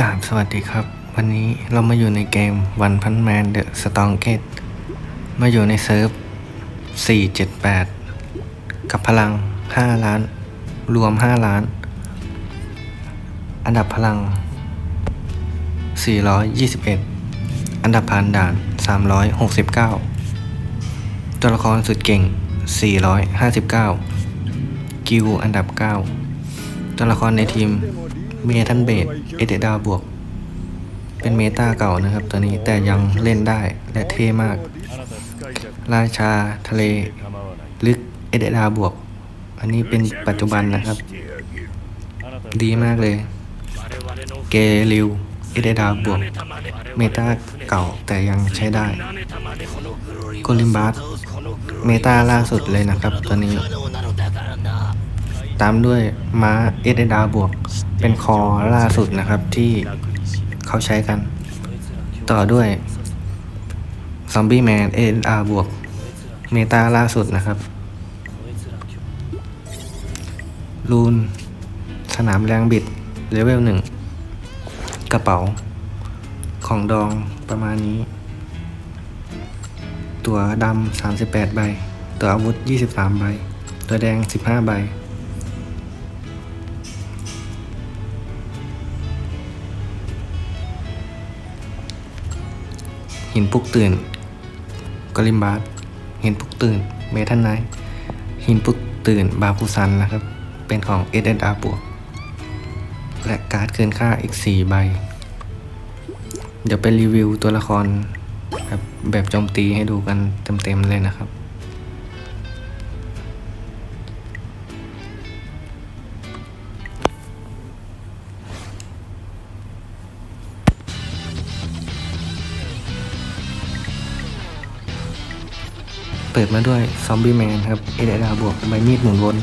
กราบสวัสดีครับ วันนี้เรามาอยู่ในเกม One Punch Man The Strongest มาอยู่ในเซิร์ฟ 478 กับพลัง 5 ล้าน รวม 5 ล้าน อันดับพลัง 421 อันดับผ่านด่าน 369 ตัวละครสุดเก่ง 459 กิวอันดับ 9 ตัวละครในทีมเมทันเบดเอเดดาบวก เป็นเมตาเก่านะครับตัวนี้แต่ยังเล่นได้และเท่มาก ราชาทะเล ลึกเอเดดาบวก อันนี้เป็นปัจจุบันนะครับ ดีมากเลย เกลิวเอเดดาบวก เมตาเก่าแต่ยังใช้ได้โกลิมบัสเมตาล่าสุดเลยนะครับ ตัวนี้ ตามด้วยม้าเอเดดาบวก เป็นคอล่าสุดนะครับที่เขาใช้กัน ต่อด้วยซอมบี้แมนเอเดดาบวก เมตาล่าสุดนะครับลูน สนามแรงบิด เลเวลหนึ่ง กระเป๋า ของดองประมาณนี้ ตัวดำ38 ใบ ตัวอาวุธ 23 ใบ ตัวแดง 15 ใบ หินปลุกตื่นกลิมบาสหินปลุกตื่นเมทันไนท์หินปลุกตื่นบาคูซันนะครับ เป็นของเอเดดาบวกและการ์ดเกินค่าอีก 4 ใบ เดี๋ยวไปรีวิวตัวละครแบบแบบโจมตีให้ดูกันเต็มๆเลยนะครับ เปิดมาด้วยซอมบี้แมนครับเอเดดาบวกใบมีดหมุนวน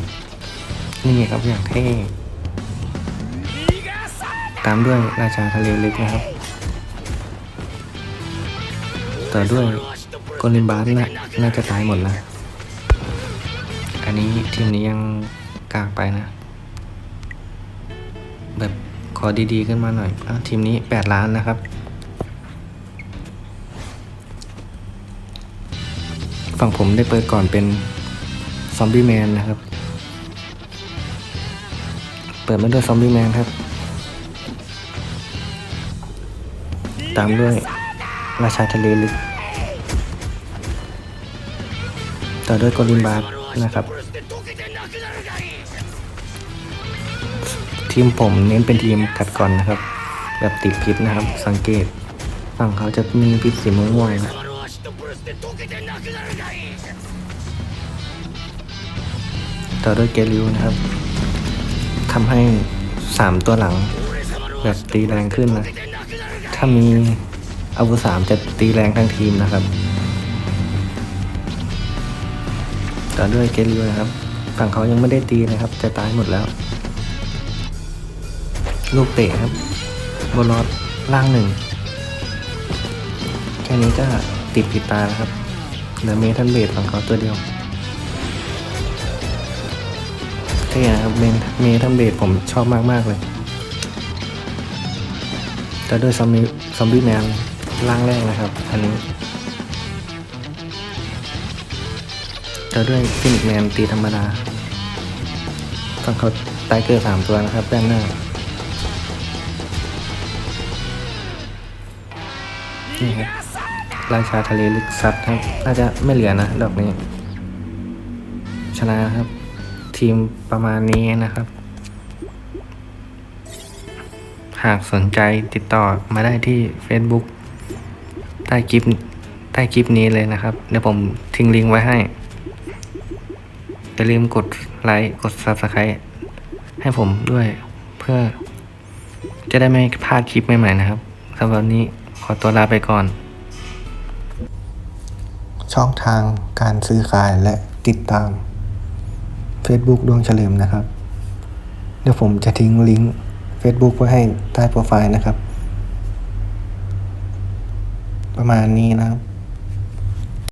นี่ครับอย่างเท่ตามด้วยราชาทะเลลึกนะครับ ต่อด้วยกลิมบาสนะน่าจะตายหมดล้วอันนี้ทีมนี้ยังกากไปนะ แบบขอดีๆขึ้นมาหน่อยอะทีมนี้ 8 ล้านนะครับ ฝั่งผมได้เปิดก่อนเป็นซอมบี้แมนนะครับ เปิดมาด้วยซอมบี้แมนครับ ตามด้วยราชาทะเลลึก ต่อด้วยโกลิมบาสนะครับ ทีมผมเน้นเป็นทีมกัดก่อนนะครับ แบบติดพิษนะครับ สังเกตฝั่งเขาจะมีพิษสีม่วงๆนะ ต่อด้วยเกลิวนะครับทำให้สามตัวหลัง แบบตีแรงขึ้นนะ ถ้ามีอาวุธสามจะตีแรงทั้งทีมนะครับ ต่อด้วยเกลิวนะครับ ฝั่งเขายังไม่ได้ตีนะครับ จะตายหมดแล้ว ลูกเตะครับบนรอดล่างหนึ่งแค่นี้ก็ ติดผิดตาแล้วครับเหลือเมทันเบดฝั่งเขาตัวเดียวเท่นะครับเมนเมทัมเบดผมชอบมากมากๆเลย แต่ด้วยซอมบี้ซอมบี้แมนร่างแรกนะครับ อันนี้แต่ด้วยฟินิกแมนตีธรรมดาฝั่งเขาไตเกอร์สามตัวนะครับด้านหน้านี่ครับ ราชาทะเลลึกซัดครับ น่าจะไม่เหลือนะดอกนี้ ชนะครับ ทีมประมาณนี้นะครับ หากสนใจติดต่อมาได้ที่ Facebook ใต้คลิปใต้คลิปนี้เลยนะครับ เดี๋ยวผมทิ้งลิงก์ไว้ให้อย่าลืมกดไลค์กด Subscribe ให้ผมด้วยเพื่อจะได้ไม่พลาดคลิปใหม่ๆนะครับสำหรับวันนี้ขอตัวลาไปก่อน ช่องทางการซื้อขายและติดตาม Facebook ดวงเฉลิมนะครับ เดี๋ยวผมจะทิ้งลิงก์ Facebook ไว้ให้ใต้โปรไฟล์นะครับ ประมาณนี้นะครับ